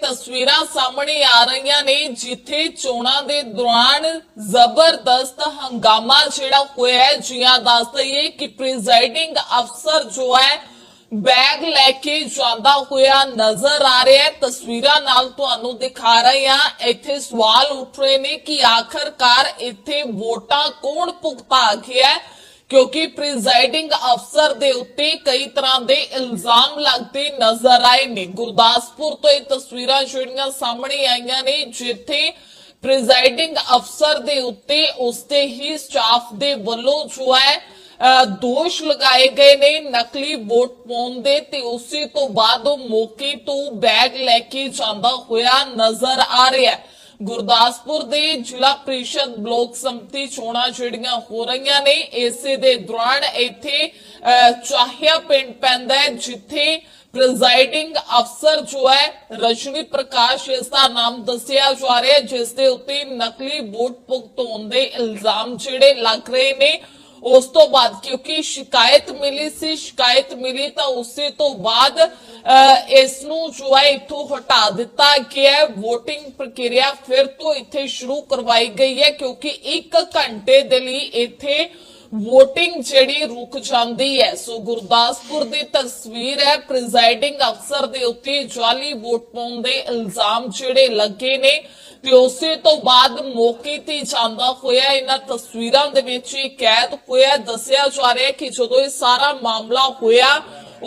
ਤਸਵੀਰਾਂ ਸਾਹਮਣੇ ਆ ਰਹੀਆਂ ਨੇ, ਜਿੱਥੇ ਚੋਣਾਂ ਦੇ ਦੌਰਾਨ ਜ਼ਬਰਦਸਤ ਹੰਗਾਮਾ ਜਿਹੜਾ ਹੋਇਆ ਹੈ ਜੀਆਂ ਦੱਸ ਦਈਏ ਕਿ ਪ੍ਰੀਜ਼ਾਈਡਿੰਗ ਅਫਸਰ ਜੋ ਹੈ, ਬੈਗ ਲੈ ਕੇ ਜਾਂਦਾ ਹੋਇਆ ਨਜ਼ਰ ਆ ਰਿਹਾ ਹੈ। ਤਸਵੀਰਾਂ ਨਾਲ ਤੁਹਾਨੂੰ ਦਿਖਾ ਰਹੇ ਹਾਂ, ਇੱਥੇ ਸਵਾਲ ਉੱਠ ਰਹੇ ਨੇ ਕਿ ਆਖਰਕਾਰ ਇੱਥੇ ਵੋਟਾਂ ਕੌਣ ਭੁਗਤਾ ਗਿਆ ਹੈ। ਕਿਉਂਕਿ ਪ੍ਰੀਜ਼ਾਈਡਿੰਗ ਅਫਸਰ ਦੇ ਉੱਤੇ ਕਈ ਤਰ੍ਹਾਂ ਦੇ ਇਲਜ਼ਾਮ ਲੱਗਦੇ ਨਜ਼ਰ ਆਏ ਨੇ। ਗੁਰਦਾਸਪੁਰ ਤੋਂ ਇਹ ਤਸਵੀਰਾਂ ਜਿਹੜੀਆਂ ਸਾਹਮਣੇ ਆਈਆਂ ਨੇ, ਜਿੱਥੇ ਪ੍ਰੀਜ਼ਾਈਡਿੰਗ ਅਫਸਰ ਦੇ ਉੱਤੇ ਉਸਦੇ ਹੀ ਸਟਾਫ ਦੇ ਵੱਲੋਂ ਜੋ ਹੈ ਦੋਸ਼ ਲਗਾਏ ਗਏ ਨੇ ਨਕਲੀ ਵੋਟ ਪਾਉਣ ਦੇ ਤੇ ਉਸੇ ਤੋਂ ਬਾਅਦ ਉਹ ਮੌਕੇ ਤੋਂ ਬੈਗ ਲੈ ਕੇ ਜਾਂਦਾ ਹੋਇਆ ਨਜ਼ਰ ਆ ਰਿਹਾ ਹੈ। ਗੁਰਦਾਸਪੁਰ ਦੇ ਜ਼ਿਲ੍ਹਾ ਪ੍ਰੀਸ਼ਦ ਬਲਾਕ ਸੰਮਤੀ ਚੋਣਾਂ ਜਿਹੜੀਆਂ ਹੋ ਰਹੀਆਂ ਨੇ, ਇਸੇ ਦੇ ਦੌਰਾਨ ਇੱਥੇ ਚਾਹਿਆ ਪਿੰਡ ਪੈਂਦਾ ਹੈ, ਜਿੱਥੇ ਪ੍ਰੈਜ਼ਾਈਡਿੰਗ ਅਫਸਰ ਜੋ ਹੈ, ਰਸ਼ਮੀ ਪ੍ਰਕਾਸ਼, ਇਸ ਦਾ ਨਾਮ ਦੱਸਿਆ ਜਾ ਰਿਹਾ ਜਿਸ ਦੇ ਉੱਤੇ ਨਕਲੀ ਵੋਟ ਭੁਗਤਾਉਣ ਦੇ ਇਲਜ਼ਾਮ ਜਿਹੜੇ ਲੱਗ ਰਹੇ ਨੇ। ਉਸ ਤੋਂ ਬਾਅਦ ਕਿਉਂਕਿ ਸ਼ਿਕਾਇਤ ਮਿਲੀ ਸੀ ਸ਼ਿਕਾਇਤ ਮਿਲੀ ਤਾਂ ਉਸੇ ਤੋਂ ਬਾਅਦ ਅਹ, ਇਸ ਨੂੰ ਜੋ ਹੈ ਇੱਥੋਂ ਹਟਾ ਦਿੱਤਾ ਗਿਆ ਹੈ VOTING ਪ੍ਰਕਿਰਿਆ ਫਿਰ ਤੋਂ ਇੱਥੇ ਸ਼ੁਰੂ ਕਰਵਾਈ ਗਈ ਹੈ ਕਿਉਂਕਿ 1 ਘੰਟੇ ਦੇ ਲਈ ਇੱਥੇ VOTING ਜਿਹੜੀ ਰੁਕ ਜਾਂਦੀ ਹੈ। ਸੋ ਗੁਰਦਾਸਪੁਰ ਦੀ ਤਸਵੀਰ ਹੈ। ਪ੍ਰੀਜ਼ਾਈਡਿੰਗ ਅਫਸਰ ਦੇ ਉੱਤੇ ਜਾਲੀ ਵੋਟ ਪਾਉਣ ਦੇ ਇਲਜ਼ਾਮ ਜਿਹੜੇ ਲੱਗੇ ਨੇ ਤੇ ਉਸੇ ਤੋਂ ਬਾਅਦ ਮੌਕੇ ਤੇ ਜਾਂਦਾ ਹੋਇਆ ਇਹਨਾਂ ਤਸਵੀਰਾਂ ਦੇ ਵਿੱਚ ਇਹ ਕੈਦ ਹੋਇਆ ਦੱਸਿਆ ਜਾ ਰਿਹਾ ਕਿ ਜਦੋਂ ਇਹ ਸਾਰਾ ਮਾਮਲਾ ਹੋਇਆ,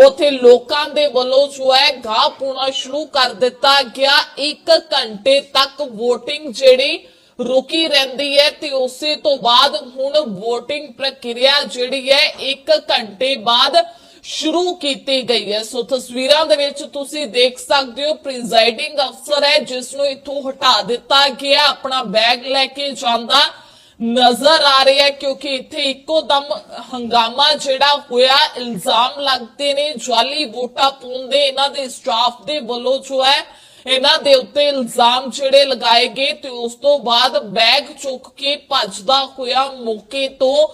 ਉਥੇ ਲੋਕਾਂ ਦੇ ਵੱਲੋਂ ਜੋ ਹੈ ਗਾਹ ਪੂਣਾ ਸ਼ੁਰੂ ਕਰ ਦਿੱਤਾ ਗਿਆ। 1 ਘੰਟੇ ਤੱਕ VOTING ਜਿਹੜੀ ਰੁਕੀ ਰਹਿੰਦੀ ਹੈ ਤੇ ਉਸੇ ਤੋਂ ਬਾਅਦ ਹੁਣ VOTING ਪ੍ਰਕਿਰਿਆ ਜਿਹੜੀ ਹੈ 1 ਘੰਟੇ ਬਾਅਦ ਸ਼ੁਰੂ ਕੀਤੀ ਗਈ ਹੈ। ਸੋ ਤਸਵੀਰਾਂ ਦੇ ਵਿੱਚ ਤੁਸੀਂ ਦੇਖ ਸਕਦੇ ਹੋ ਪ੍ਰੀਜ਼ਾਈਡਿੰਗ ਅਫਸਰ ਹੈ, ਜਿਸ ਨੂੰ ਇੱਥੋਂ ਹਟਾ ਦਿੱਤਾ ਗਿਆ। ਆਪਣਾ ਬੈਗ ਲੈ ਕੇ ਜਾਂਦਾ ਨਜ਼ਰ ਆ ਰਿਹਾ ਹੈ, ਕਿਉਂਕਿ ਇੱਥੇ ਇੱਕੋ ਦਮ ਹੰਗਾਮਾ ਜਿਹੜਾ ਹੋਇਆ, ਇਲਜ਼ਾਮ ਲੱਗਦੇ ਨੇ ਜਾਲੀ ਵੋਟਾਂ ਪਾਉਂਦੇ ਇਹਨਾਂ ਦੇ ਸਟਾਫ ਦੇ ਵੱਲੋਂ ਜੋ ਹੈ ਇਹਨਾਂ ਦੇ ਉੱਤੇ ਇਲਜ਼ਾਮ ਜਿਹੜੇ ਲਗਾਏ ਗਏ ਤੇ ਉਸ ਤੋਂ ਬਾਅਦ ਬੈਗ ਚੁੱਕ ਕੇ ਭੱਜਦਾ ਹੋਇਆ ਮੌਕੇ ਤੋਂ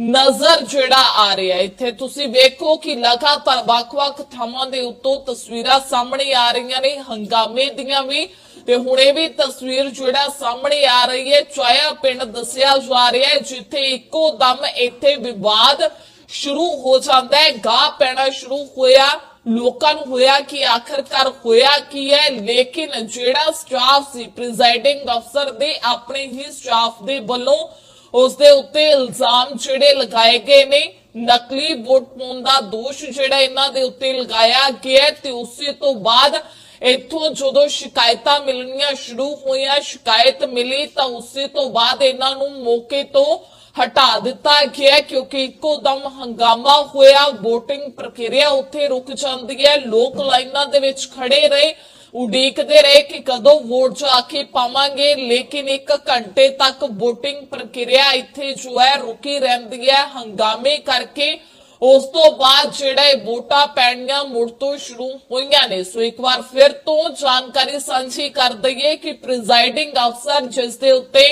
ਨਜ਼ਰ ਜਿਹੜਾ ਆ ਰਿਹਾ ਇੱਥੇ ਤੁਸੀਂ ਵੇਖੋ ਕਿ ਲਗਾਤਾਰ ਵੱਖ-ਵੱਖ ਥਾਵਾਂ ਦੇ ਉੱਤੋਂ ਤਸਵੀਰਾਂ ਸਾਹਮਣੇ ਆ ਰਹੀਆਂ ਨੇ, ਹੰਗਾਮੇ ਦੀਆਂ ਵੀ। ਤੇ ਹੁਣ ਇਹ ਵੀ ਤਸਵੀਰ ਜਿਹੜਾ ਸਾਹਮਣੇ ਆ ਰਹੀ ਹੈ, ਚਾਇਆ ਪਿੰਡ ਦੱਸਿਆ ਜਾ ਰਿਹਾ ਹੈ, ਜਿੱਥੇ ਇੱਕੋ ਦਮ ਇੱਥੇ ਵਿਵਾਦ ਸ਼ੁਰੂ ਹੋ ਜਾਂਦਾ ਹੈ, ਗਾਹ ਪੈਣਾ ਸ਼ੁਰੂ ਹੋਇਆ। ਲੋਕਾਂ ਨੂੰ ਹੋਇਆ ਕਿ, ਆਖਰਕਾਰ ਹੋਇਆ ਕੀ ਹੈ? ਲੇਕਿਨ ਜਿਹੜਾ ਸਟਾਫ ਸੀ ਪ੍ਰੀਜ਼ਾਈਡਿੰਗ ਅਫਸਰ ਦੇ, ਆਪਣੇ ਹੀ ਸਟਾਫ ਦੇ ਵੱਲੋਂ ਉਸ ਦੇ ਉੱਤੇ ਇਲਜ਼ਾਮ ਜਿਹੜੇ ਲਗਾਏ ਗਏ ਨੇ। ਨਕਲੀ ਵੋਟ ਪਾਉਣ ਦਾ ਦੋਸ਼ ਜਿਹੜਾ ਇਹਨਾਂ ਦੇ ਉੱਤੇ ਲਗਾਇਆ ਗਿਆ ਤੇ ਉਸੇ ਤੋਂ ਬਾਅਦ ਇੱਥੋਂ ਜਦੋਂ ਸ਼ਿਕਾਇਤਾਂ ਮਿਲਣੀਆਂ ਸ਼ੁਰੂ ਹੋਈਆਂ, ਸ਼ਿਕਾਇਤ ਮਿਲੀ ਤਾਂ ਉਸੇ ਤੋਂ ਬਾਅਦ ਇਹਨਾਂ ਨੂੰ ਮੌਕੇ ਤੋਂ ਹਟਾ ਦਿੱਤਾ ਗਿਆ ਕਿਉਂਕਿ ਇੱਕੋ ਦਮ ਹੰਗਾਮਾ ਹੋਇਆ VOTING ਪ੍ਰਕਿਰਿਆ ਉੱਥੇ ਰੁਕ ਜਾਂਦੀ ਹੈ, ਲੋਕ ਲਾਈਨਾਂ ਦੇ ਵਿੱਚ ਖੜੇ ਰਹੇ, ਉਡੀਕਦੇ ਰਹੇ ਕਿ ਕਦੋਂ ਵੋਟ ਜਾ ਕੇ ਪਾਵਾਂਗੇ, ਲੇਕਿਨ 1 ਘੰਟੇ ਤੱਕ VOTING ਪ੍ਰਕਿਰਿਆ ਇੱਥੇ ਜੋ ਹੈ ਰੁਕੀ ਰਹਿੰਦੀ ਹੈ, ਹੰਗਾਮੇ ਕਰਕੇ। ਉਸ ਤੋਂ ਬਾਅਦ ਜਿਹੜਾ ਵੋਟਾਂ ਪੈਣੀਆਂ ਮੁੜ ਤੋਂ ਸ਼ੁਰੂ ਹੋਈਆਂ ਨੇ। ਸੋ ਇੱਕ ਵਾਰ ਫਿਰ ਤੋਂ ਜਾਣਕਾਰੀ ਸਾਂਝੀ ਕਰ ਦਈਏ ਕਿ ਪ੍ਰੀਜ਼ਾਈਡਿੰਗ ਅਫਸਰ ਜਿਸ ਦੇ ਉੱਤੇ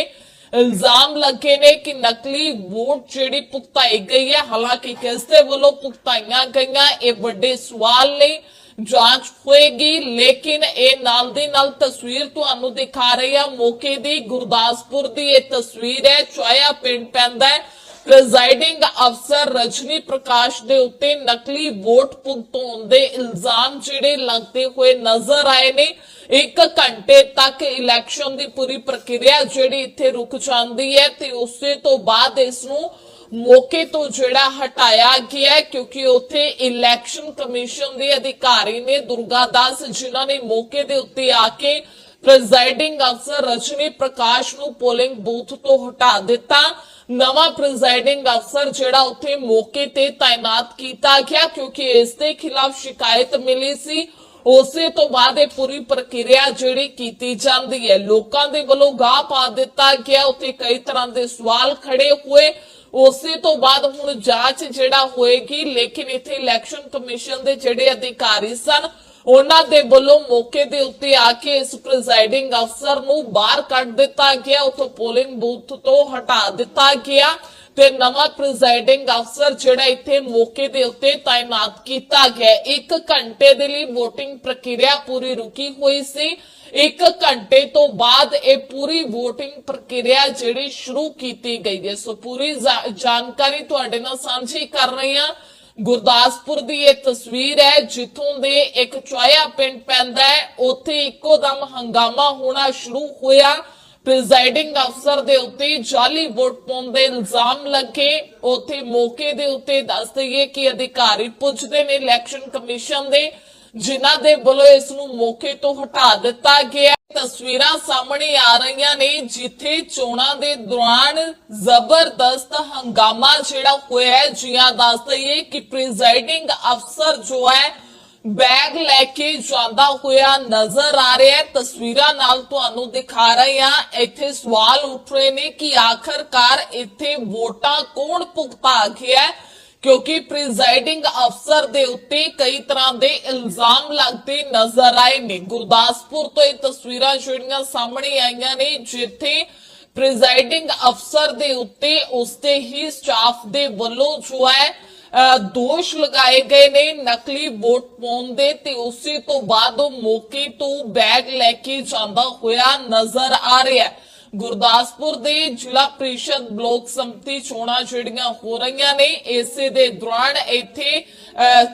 ਇਲਜ਼ਾਮ ਲੱਗੇ ਨੇ ਕਿ ਨਕਲੀ ਵੋਟ ਜਿਹੜੀ ਭੁਗਤਾਈ ਗਈ ਹੈ, ਹਾਲਾਂਕਿ ਕਿਸ ਦੇ ਵੱਲੋਂ ਭੁਗਤਾਈਆਂ ਗਈਆਂ, ਇਹ ਵੱਡੇ ਸਵਾਲ ਨੇ, ਜਾਂਚ ਹੋਏਗੀ, ਲੇਕਿਨ ਇਹ ਨਾਲ ਦੀ ਨਾਲ ਤਸਵੀਰ ਤੁਹਾਨੂੰ ਦਿਖਾ ਰਹੀ ਆ ਮੌਕੇ ਦੀ ਗੁਰਦਾਸਪੁਰ ਦੀ ਇਹ ਤਸਵੀਰ ਹੈ ਚੋਇਆ ਪਿੰਡ ਪੈਂਦਾ ਹੈ ਪ੍ਰੈਜ਼ਾਈਡਿੰਗ ਅਫਸਰ ਰਜਨੀ ਪ੍ਰਕਾਸ਼ ਦੇ ਉੱਤੇ ਨਕਲੀ ਵੋਟ ਭੁਗਤਾਉਣ ਦੇ ਇਲਜ਼ਾਮ ਜਿਹੜੇ ਲੱਗਦੇ ਹੋਏ ਨਜ਼ਰ ਆਏ ਨੇ। ਇੱਕ ਘੰਟੇ ਤੱਕ ਇਲੈਕਸ਼ਨ ਦੀ ਪੂਰੀ ਪ੍ਰਕਿਰਿਆ ਜਿਹੜੀ ਇੱਥੇ ਰੁਕ ਜਾਂਦੀ ਹੈ ਤੇ ਉਸੇ ਤੋਂ ਬਾਅਦ ਇਸ ਨੂੰ ਮੌਕੇ ਤੋਂ ਜਿਹੜਾ ਹਟਾਇਆ ਗਿਆ ਕਿਉਂਕਿ ਉੱਥੇ ਇਲੈਕਸ਼ਨ ਕਮਿਸ਼ਨ ਦੇ ਅਧਿਕਾਰੀ ਨੇ ਦੁਰਗਾ ਦਾਸ ਜਿਨ੍ਹਾਂ ਨੇ ਮੌਕੇ ਦੇ ਉੱਤੇ ਆ ਕੇ ਪ੍ਰੈਜ਼ਾਈਡਿੰਗ ਅਫਸਰ ਰਜਨੀ ਪ੍ਰਕਾਸ਼ ਨੂੰ ਪੋਲਿੰਗ ਬੂਥ ਤੋਂ ਹਟਾ ਦਿੱਤਾ। ਨਵਾਂ ਪ੍ਰੈਜ਼ਾਈਡਿੰਗ ਅਫਸਰ ਜਿਹੜਾ ਉੱਥੇ ਮੌਕੇ ਤੇ ਤਾਇਨਾਤ ਕੀਤਾ ਗਿਆ ਕਿਉਂਕਿ ਇਸ ਦੇ ਖਿਲਾਫ ਸ਼ਿਕਾਇਤ ਮਿਲੀ ਸੀ। ਉਸੇ ਤੋਂ ਬਾਅਦ ਇਹ ਪੂਰੀ ਪ੍ਰਕਿਰਿਆ ਜਿਹੜੀ ਕੀਤੀ ਜਾਂਦੀ ਹੈ। ਲੋਕਾਂ ਦੇ ਵੱਲੋਂ ਗਾਹ ਪਾ ਦਿੱਤਾ ਗਿਆ। ਉੱਥੇ ਕਈ ਤਰ੍ਹਾਂ ਦੇ ਸਵਾਲ ਖੜੇ ਹੋਏ। ਉਸੇ ਤੋਂ ਬਾਅਦ ਹੁਣ ਜਾਂਚ ਜਿਹੜਾ ਹੋਏਗੀ। ਲੇਕਿਨ ਇੱਥੇ ਇਲੈਕਸ਼ਨ ਕਮਿਸ਼ਨ ਦੇ ਜਿਹੜੇ ਅਧਿਕਾਰੀ ਸਨ ਉਹਨਾਂ ਦੇ ਵੱਲੋਂ ਮੌਕੇ ਦੇ ਉੱਤੇ ਆ ਕੇ ਇਸ ਪ੍ਰੈਜ਼ਾਈਡਿੰਗ ਅਫਸਰ ਨੂੰ ਬਾਹਰ ਕੱਢ ਦਿੱਤਾ ਗਿਆ, ਉਥੋਂ ਪੋਲਿੰਗ ਬੂਥ ਤੋਂ ਹਟਾ ਦਿੱਤਾ ਗਿਆ ਤੇ ਨਵਾਂ ਪ੍ਰੈਜ਼ਾਈਡਿੰਗ ਅਫਸਰ ਜਿਹੜਾ ਇੱਥੇ ਮੌਕੇ ਦੇ ਉੱਤੇ ਤਾਇਨਾਤ ਕੀਤਾ ਗਿਆ। ਹੈ। ਇੱਕ ਘੰਟੇ ਦੇ ਲਈ VOTING ਪ੍ਰਕਿਰਿਆ ਪੂਰੀ ਰੁਕੀ ਹੋਈ ਸੀ। ਇੱਕ ਘੰਟੇ ਤੋਂ ਬਾਅਦ ਇਹ ਪੂਰੀ VOTING ਪ੍ਰਕਿਰਿਆ ਜਿਹੜੀ ਸ਼ੁਰੂ ਕੀਤੀ ਗਈ ਹੈ। ਸੋ ਪੂਰੀ ਜਾਣਕਾਰੀ ਤੁਹਾਡੇ ਨਾਲ ਸਾਂਝੀ ਕਰ ਰਹੀ ਹਾਂ। ਗੁਰਦਾਸਪੁਰ ਦੀ ਇਹ ਤਸਵੀਰ ਹੈ, ਜਿੱਥੋਂ ਦੇ ਇੱਕ ਚੋਇਆ ਪਿੰਡ ਪੈਂਦਾ ਹੈ। ਉੱਥੇ ਇੱਕੋ ਦਮ ਹੰਗਾਮਾ ਹੋਣਾ ਸ਼ੁਰੂ ਹੋਇਆ। ਪ੍ਰੈਜ਼ਾਈਡਿੰਗ ਅਫਸਰ ਦੇ ਉੱਤੇ ਜਾਲੀ ਵੋਟ ਪਾਉਣ ਦੇ ਇਲਜ਼ਾਮ ਲੱਗੇ। ਉੱਥੇ ਮੌਕੇ ਦੇ ਉੱਤੇ ਦੱਸ ਦਈਏ ਕਿ ਅਧਿਕਾਰੀ ਪੁੱਛਦੇ ਨੇ ਇਲੈਕਸ਼ਨ ਕਮਿਸ਼ਨ ਦੇ, ਜਿਨ੍ਹਾਂ ਦੇ ਵੱਲੋਂ ਇਸ ਨੂੰ ਮੌਕੇ ਤੋਂ ਹਟਾ ਦਿੱਤਾ ਗਿਆ ਤਸਵੀਰਾਂ ਸਾਹਮਣੇ ਆ ਰਹੀਆਂ ਨੇ, ਜਿੱਥੇ ਚੋਣਾਂ ਦੇ ਦੌਰਾਨ ਜ਼ਬਰਦਸਤ ਹੰਗਾਮਾ ਜਿਹੜਾ ਹੋਇਆ ਹੈ ਜੀਆਂ ਦੱਸ ਦਈਏ ਕਿ ਪ੍ਰੈਜ਼ਾਈਡਿੰਗ ਅਫਸਰ ਜੋ ਹੈ, ਬੈਗ ਲੈ ਕੇ ਜਾਂਦਾ ਹੋਇਆ ਨਜ਼ਰ ਆ ਰਿਹਾ ਹੈ। ਤਸਵੀਰਾਂ ਨਾਲ ਤੁਹਾਨੂੰ ਦਿਖਾ ਰਹੇ ਹਾਂ, ਇੱਥੇ ਸਵਾਲ ਉੱਠ ਰਹੇ ਨੇ ਕਿ ਆਖਰਕਾਰ ਇੱਥੇ ਵੋਟਾਂ ਕੌਣ ਭੁਗਤਾ ਗਿਆ ਹੈ। ਕਿਉਂਕਿ ਪ੍ਰੀਜ਼ਾਈਡਿੰਗ ਅਫਸਰ ਦੇ ਉੱਤੇ ਕਈ ਤਰ੍ਹਾਂ ਦੇ ਇਲਜ਼ਾਮ ਲੱਗਦੇ ਨਜ਼ਰ ਆਏ ਨੇ। ਗੁਰਦਾਸਪੁਰ ਤੋਂ ਇਹ ਤਸਵੀਰਾਂ ਜਿਹੜੀਆਂ ਸਾਹਮਣੇ ਆਈਆਂ ਨੇ, ਜਿੱਥੇ ਪ੍ਰੀਜ਼ਾਈਡਿੰਗ ਅਫਸਰ ਦੇ ਉੱਤੇ ਉਸਦੇ ਹੀ ਸਟਾਫ ਦੇ ਵੱਲੋਂ ਜੋ ਹੈ ਅਹ ਦੋਸ਼ ਲਗਾਏ ਗਏ ਨੇ ਨਕਲੀ ਵੋਟ ਪਾਉਣ ਦੇ ਤੇ ਉਸੇ ਤੋਂ ਬਾਅਦ ਉਹ ਮੌਕੇ ਤੋਂ ਬੈਗ ਲੈ ਕੇ ਜਾਂਦਾ ਹੋਇਆ ਨਜ਼ਰ ਆ ਰਿਹਾ ਹੈ। ਗੁਰਦਾਸਪੁਰ ਦੇ ਜ਼ਿਲ੍ਹਾ ਪ੍ਰੀਸ਼ਦ ਬਲਾਕ ਸੰਮਤੀ ਚੋਣਾਂ ਜਿਹੜੀਆਂ ਹੋ ਰਹੀਆਂ ਨੇ, ਇਸੇ ਦੇ ਦੌਰਾਨ ਇੱਥੇ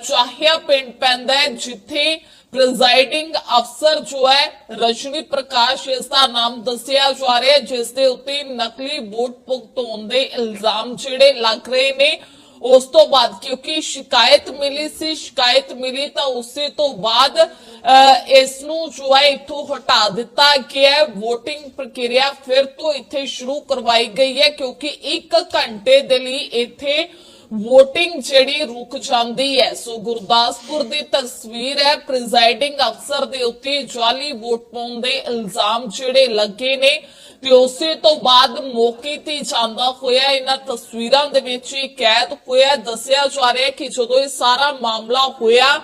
ਚਾਹਿਆ ਪਿੰਡ ਪੈਂਦਾ ਹੈ, ਜਿੱਥੇ ਪ੍ਰੈਜ਼ਾਈਡਿੰਗ ਅਫਸਰ ਜੋ ਹੈ, ਰਜਨੀ ਪ੍ਰਕਾਸ਼, ਇਸ ਦਾ ਨਾਮ ਦੱਸਿਆ ਜਾ ਰਿਹਾ ਜਿਸ ਦੇ ਉੱਤੇ ਨਕਲੀ ਵੋਟ ਭੁਗਤਾਉਣ ਦੇ ਇਲਜ਼ਾਮ ਜਿਹੜੇ ਲੱਗ ਰਹੇ ਨੇ। ਉਸ ਤੋਂ ਬਾਅਦ ਕਿਉਂਕਿ ਸ਼ਿਕਾਇਤ ਮਿਲੀ ਸੀ ਸ਼ਿਕਾਇਤ ਮਿਲੀ ਤਾਂ ਉਸੇ ਤੋਂ ਬਾਅਦ ਅਹ, ਇਸ ਨੂੰ ਜੋ ਹੈ ਇੱਥੋਂ ਹਟਾ ਦਿੱਤਾ ਗਿਆ ਹੈ VOTING ਪ੍ਰਕਿਰਿਆ ਫਿਰ ਤੋਂ ਇੱਥੇ ਸ਼ੁਰੂ ਕਰਵਾਈ ਗਈ ਹੈ ਕਿਉਂਕਿ 1 ਘੰਟੇ ਦੇ ਲਈ ਇੱਥੇ VOTING ਜਿਹੜੀ ਰੁਕ ਜਾਂਦੀ ਹੈ। ਸੋ ਗੁਰਦਾਸਪੁਰ ਦੀ ਤਸਵੀਰ ਹੈ। ਪ੍ਰੈਜ਼ਾਈਡਿੰਗ ਅਫਸਰ ਦੇ ਉੱਤੇ ਜਾਲੀ ਵੋਟ ਪਾਉਣ ਦੇ ਇਲਜ਼ਾਮ ਜਿਹੜੇ ਲੱਗੇ ਨੇ। ਤੇ ਉਸੇ ਤੋਂ ਬਾਅਦ ਮੌਕੇ ਤੇ ਜਾਂਦਾ ਹੋਇਆ ਇਹਨਾਂ ਤਸਵੀਰਾਂ ਦੇ ਵਿੱਚ ਇਹ ਕੈਦ ਹੋਇਆ। ਦੱਸਿਆ ਜਾ ਰਿਹਾ ਕਿ ਜਦੋਂ ਇਹ ਸਾਰਾ ਮਾਮਲਾ ਹੋਇਆ,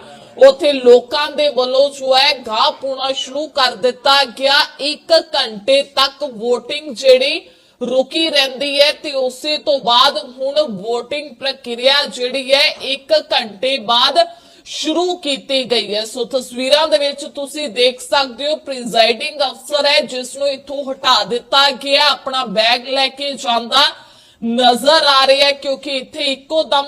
ਉਥੇ ਲੋਕਾਂ ਦੇ ਵੱਲੋਂ ਜੋ ਹੈ ਗਾਹ ਪੂਣਾ ਸ਼ੁਰੂ ਕਰ ਦਿੱਤਾ ਗਿਆ। 1 ਘੰਟੇ ਤੱਕ VOTING ਜਿਹੜੀ ਰੁਕੀ ਰਹਿੰਦੀ ਹੈ ਤੇ ਉਸੇ ਤੋਂ ਬਾਅਦ ਹੁਣ VOTING ਪ੍ਰਕਿਰਿਆ ਜਿਹੜੀ ਹੈ 1 ਘੰਟੇ ਬਾਅਦ ਸ਼ੁਰੂ ਕੀਤੀ ਗਈ ਹੈ। ਸੋ ਤਸਵੀਰਾਂ ਦੇ ਵਿੱਚ ਤੁਸੀਂ ਦੇਖ ਸਕਦੇ ਹੋ ਪ੍ਰੀਜ਼ਾਈਡਿੰਗ ਅਫਸਰ ਹੈ, ਜਿਸ ਨੂੰ ਇੱਥੋਂ ਹਟਾ ਦਿੱਤਾ ਗਿਆ। ਆਪਣਾ ਬੈਗ ਲੈ ਕੇ ਜਾਂਦਾ ਨਜ਼ਰ ਆ ਰਿਹਾ ਹੈ, ਕਿਉਂਕਿ ਇੱਥੇ ਇੱਕੋ ਦਮ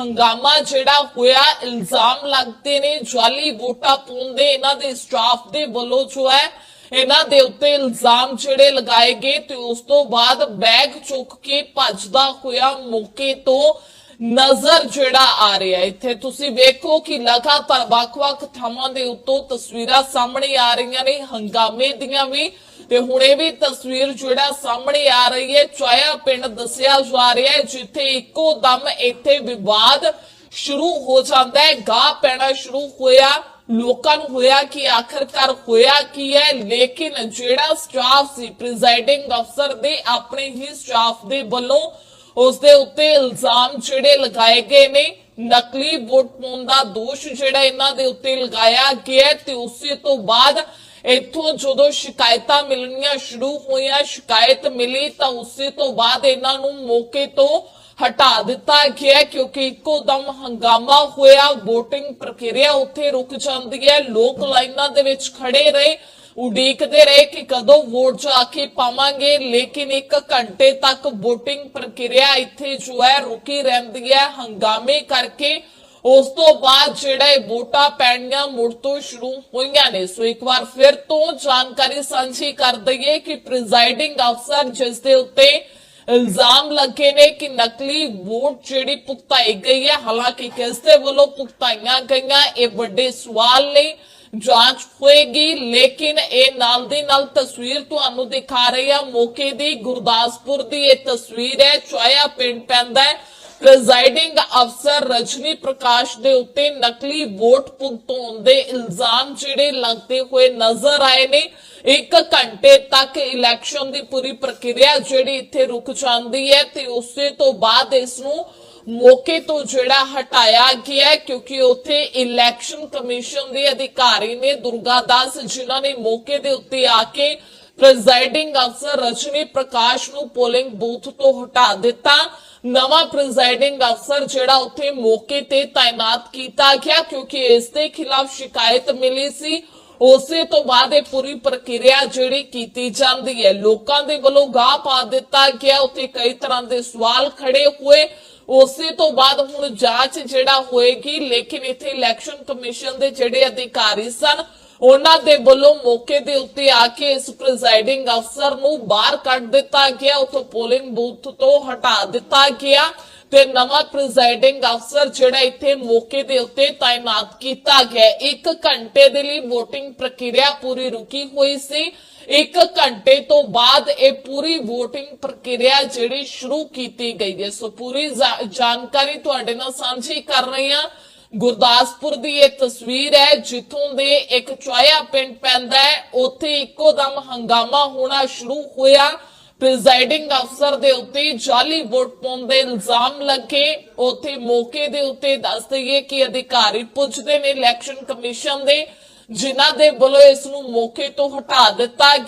ਹੰਗਾਮਾ ਜਿਹੜਾ ਹੋਇਆ, ਇਲਜ਼ਾਮ ਲੱਗਦੇ ਨੇ ਜਾਲੀ ਵੋਟਾਂ ਪਾਉਂਦੇ ਇਹਨਾਂ ਦੇ ਸਟਾਫ ਦੇ ਵੱਲੋਂ ਜੋ ਹੈ ਇਹਨਾਂ ਦੇ ਉੱਤੇ ਇਲਜ਼ਾਮ ਜਿਹੜੇ ਲਗਾਏ ਗਏ ਤੇ ਉਸ ਤੋਂ ਬਾਅਦ ਬੈਗ ਚੁੱਕ ਕੇ ਭੱਜਦਾ ਹੋਇਆ ਮੌਕੇ ਤੋਂ ਨਜ਼ਰ ਜਿਹੜਾ ਆ ਰਿਹਾ ਇੱਥੇ ਤੁਸੀਂ ਵੇਖੋ ਕਿ ਲਗਾਤਾਰ ਵੱਖ-ਵੱਖ ਥਾਵਾਂ ਦੇ ਉੱਤੋਂ ਤਸਵੀਰਾਂ ਸਾਹਮਣੇ ਆ ਰਹੀਆਂ ਨੇ, ਹੰਗਾਮੇ ਦੀਆਂ ਵੀ। ਤੇ ਹੁਣ ਇਹ ਵੀ ਤਸਵੀਰ ਜਿਹੜਾ ਸਾਹਮਣੇ ਆ ਰਹੀ ਹੈ, ਚੋਇਆ ਪਿੰਡ ਦੱਸਿਆ ਜਾ ਰਿਹਾ ਹੈ, ਜਿੱਥੇ ਇੱਕੋ ਦਮ ਇੱਥੇ ਵਿਵਾਦ ਸ਼ੁਰੂ ਹੋ ਜਾਂਦਾ ਹੈ, ਗਾਹ ਪੈਣਾ ਸ਼ੁਰੂ ਹੋਇਆ। ਲੋਕਾਂ ਨੂੰ ਹੋਇਆ ਕਿ, ਆਖਰਕਾਰ ਹੋਇਆ ਕੀ ਹੈ? ਲੇਕਿਨ ਜਿਹੜਾ ਸਟਾਫ ਸੀ ਪ੍ਰੀਜ਼ਾਈਡਿੰਗ ਅਫਸਰ ਦੇ, ਆਪਣੇ ਹੀ ਸਟਾਫ ਦੇ ਵੱਲੋਂ ਉਸ ਦੇ ਉੱਤੇ ਇਲਜ਼ਾਮ ਜਿਹੜੇ ਲਗਾਏ ਗਏ ਨੇ। ਨਕਲੀ ਵੋਟ ਪਾਉਣ ਦਾ ਦੋਸ਼ ਜਿਹੜਾ ਇਹਨਾਂ ਦੇ ਉੱਤੇ ਲਗਾਇਆ ਗਿਆ ਤੇ ਉਸੇ ਤੋਂ ਬਾਅਦ ਇੱਥੋਂ ਜਦੋਂ ਸ਼ਿਕਾਇਤਾਂ ਮਿਲਣੀਆਂ ਸ਼ੁਰੂ ਹੋਈਆਂ, ਸ਼ਿਕਾਇਤ ਮਿਲੀ ਤਾਂ ਉਸੇ ਤੋਂ ਬਾਅਦ ਇਹਨਾਂ ਨੂੰ ਮੌਕੇ ਤੋਂ ਹਟਾ ਦਿੱਤਾ ਗਿਆ ਕਿਉਂਕਿ ਇੱਕੋ ਦਮ ਹੰਗਾਮਾ ਹੋਇਆ VOTING ਪ੍ਰਕਿਰਿਆ ਉੱਥੇ ਰੁਕ ਜਾਂਦੀ ਹੈ, ਲੋਕ ਲਾਈਨਾਂ ਦੇ ਵਿੱਚ ਖੜੇ ਰਹੇ, ਉਡੀਕਦੇ ਰਹੇ ਕਿ ਕਦੋਂ ਵੋਟ ਜਾ ਕੇ ਪਾਵਾਂਗੇ, ਲੇਕਿਨ ਇੱਕ ਘੰਟੇ ਤੱਕ VOTING ਪ੍ਰਕਿਰਿਆ ਇੱਥੇ ਜੋ ਹੈ ਰੁਕੀ ਰਹਿੰਦੀ ਹੈ, ਹੰਗਾਮੇ ਕਰਕੇ। ਉਸ ਤੋਂ ਬਾਅਦ ਜਿਹੜਾ ਇਹ ਵੋਟਾਂ ਪੈਣੀਆਂ ਮੁੜ ਤੋਂ ਸ਼ੁਰੂ ਹੋਈਆਂ ਨੇ। ਸੋ ਇੱਕ ਵਾਰ ਫਿਰ ਤੋਂ ਜਾਣਕਾਰੀ ਸਾਂਝੀ ਕਰ ਦਈਏ ਕਿ ਪ੍ਰੀਜ਼ਾਈਡਿੰਗ ਅਫਸਰ ਜਿਸ ਦੇ ਉੱਤੇ ਇਲਜ਼ਾਮ ਲੱਗੇ ਨੇ ਕਿ ਨਕਲੀ ਵੋਟ ਜਿਹੜੀ ਭੁਗਤਾਈ ਗਈ ਹੈ, ਹਾਲਾਂਕਿ ਕਿਸ ਦੇ ਵੱਲੋਂ ਭੁਗਤਾਈਆਂ ਗਈਆਂ, ਇਹ ਵੱਡੇ ਸਵਾਲ ਨੇ, ਜਾਂਚ ਹੋਏਗੀ, ਲੇਕਿਨ ਇਹ ਨਾਲ ਦੀ ਨਾਲ ਤਸਵੀਰ ਤੁਹਾਨੂੰ ਦਿਖਾ ਰਹੀ ਆ ਮੌਕੇ ਦੀ ਗੁਰਦਾਸਪੁਰ ਦੀ ਇਹ ਤਸਵੀਰ ਹੈ ਚੋਇਆ ਪਿੰਡ ਪੈਂਦਾ ਹੈ ਪ੍ਰੈਜ਼ਾਈਡਿੰਗ ਅਫਸਰ ਰਜਨੀ ਪ੍ਰਕਾਸ਼ ਦੇ ਉੱਤੇ ਨਕਲੀ ਵੋਟ ਭੁਗਤਾਉਣ ਦੇ ਇਲਜ਼ਾਮ ਜਿਹੜੇ ਲੱਗਦੇ ਹੋਏ ਨਜ਼ਰ ਆਏ ਨੇ। ਇੱਕ ਘੰਟੇ ਤੱਕ ਇਲੈਕਸ਼ਨ ਦੀ ਪੂਰੀ ਪ੍ਰਕਿਰਿਆ ਜਿਹੜੀ ਇੱਥੇ ਰੁਕ ਜਾਂਦੀ ਹੈ ਤੇ ਉਸੇ ਤੋਂ ਬਾਅਦ ਇਸ ਨੂੰ ਮੌਕੇ ਤੋਂ ਜਿਹੜਾ ਹਟਾਇਆ ਗਿਆ ਕਿਉਂਕਿ ਉੱਥੇ ਇਲੈਕਸ਼ਨ ਕਮਿਸ਼ਨ ਦੇ ਅਧਿਕਾਰੀ ਨੇ ਦੁਰਗਾ ਦਾਸ ਜਿਨ੍ਹਾਂ ਨੇ ਮੌਕੇ ਦੇ ਉੱਤੇ ਆ ਕੇ ਪ੍ਰੈਜ਼ਾਈਡਿੰਗ ਅਫਸਰ ਰਜਨੀ ਪ੍ਰਕਾਸ਼ ਨੂੰ ਪੋਲਿੰਗ ਬੂਥ ਤੋਂ ਹਟਾ ਦਿੱਤਾ। ਨਵਾਂ ਪ੍ਰੈਜ਼ਾਈਡਿੰਗ ਅਫਸਰ ਜਿਹੜਾ ਉੱਥੇ ਮੌਕੇ ਤੇ ਤਾਇਨਾਤ ਕੀਤਾ ਗਿਆ, ਕਿਉਂਕਿ ਇਸ ਦੇ ਖਿਲਾਫ ਸ਼ਿਕਾਇਤ ਮਿਲੀ ਸੀ। ਉਸੇ ਤੋਂ ਬਾਅਦ ਇਹ ਪੂਰੀ ਪ੍ਰਕਿਰਿਆ ਜਿਹੜੀ ਕੀਤੀ ਜਾਂਦੀ ਹੈ, ਲੋਕਾਂ ਦੇ ਵੱਲੋਂ ਗਾਹ ਪਾ ਦਿੱਤਾ ਗਿਆ। ਉੱਥੇ ਕਈ ਤਰ੍ਹਾਂ ਦੇ ਸਵਾਲ ਖੜੇ ਹੋਏ। ਉਸੇ ਤੋਂ ਬਾਅਦ ਹੁਣ ਜਾਂਚ ਜਿਹੜਾ ਹੋਏਗੀ, ਲੇਕਿਨ ਇੱਥੇ ਇਲੈਕਸ਼ਨ ਕਮਿਸ਼ਨ ਦੇ ਜਿਹੜੇ ਅਧਿਕਾਰੀ ਸਨ ਉਹਨਾਂ ਦੇ ਵੱਲੋਂ ਮੌਕੇ ਦੇ ਉੱਤੇ ਆ ਕੇ ਇਸ ਪ੍ਰੈਜ਼ਾਈਡਿੰਗ ਅਫਸਰ ਨੂੰ ਬਾਹਰ ਕੱਢ ਦਿੱਤਾ ਗਿਆ, ਉਥੋਂ ਪੋਲਿੰਗ ਬੂਥ ਤੋਂ ਹਟਾ ਦਿੱਤਾ ਗਿਆ ਤੇ ਨਵਾਂ ਪ੍ਰੈਜ਼ਾਈਡਿੰਗ ਅਫਸਰ ਜਿਹੜਾ ਇੱਥੇ ਮੌਕੇ ਦੇ ਉੱਤੇ ਤਾਇਨਾਤ ਕੀਤਾ ਗਿਆ। ਹੈ। ਘੰਟੇ ਦੇ ਲਈ VOTING ਪ੍ਰਕਿਰਿਆ ਪੂਰੀ ਰੁਕੀ ਹੋਈ ਸੀ। ਇੱਕ ਘੰਟੇ ਤੋਂ ਬਾਅਦ ਇਹ ਪੂਰੀ VOTING ਪ੍ਰਕਿਰਿਆ ਜਿਹੜੀ ਸ਼ੁਰੂ ਕੀਤੀ ਗਈ ਹੈ। ਸੋ ਪੂਰੀ ਜਾਣਕਾਰੀ ਤੁਹਾਡੇ ਨਾਲ ਸਾਂਝੀ ਕਰ ਰਹੇ ਹਾਂ। ਗੁਰਦਾਸਪੁਰ ਦੀ ਇਹ ਤਸਵੀਰ ਹੈ, ਜਿੱਥੋਂ ਦੇ ਇੱਕ ਚੋਇਆ ਪਿੰਡ ਪੈਂਦਾ ਹੈ। ਉੱਥੇ ਇੱਕੋ ਦਮ ਹੰਗਾਮਾ ਹੋਣਾ ਸ਼ੁਰੂ ਹੋਇਆ। ਪ੍ਰੈਜ਼ਾਈਡਿੰਗ ਅਫਸਰ ਦੇ ਉੱਤੇ ਜਾਲੀ ਵੋਟ ਪਾਉਣ ਦੇ ਇਲਜ਼ਾਮ ਲੱਗੇ। ਉੱਥੇ ਮੌਕੇ ਦੇ ਉੱਤੇ ਦੱਸ ਦਈਏ ਕਿ ਅਧਿਕਾਰੀ ਪੁੱਛਦੇ ਨੇ ਇਲੈਕਸ਼ਨ ਕਮਿਸ਼ਨ ਦੇ, ਜਿਨ੍ਹਾਂ ਦੇ ਵੱਲੋਂ ਇਸ ਨੂੰ ਮੌਕੇ ਤੋਂ ਹਟਾ ਦਿੱਤਾ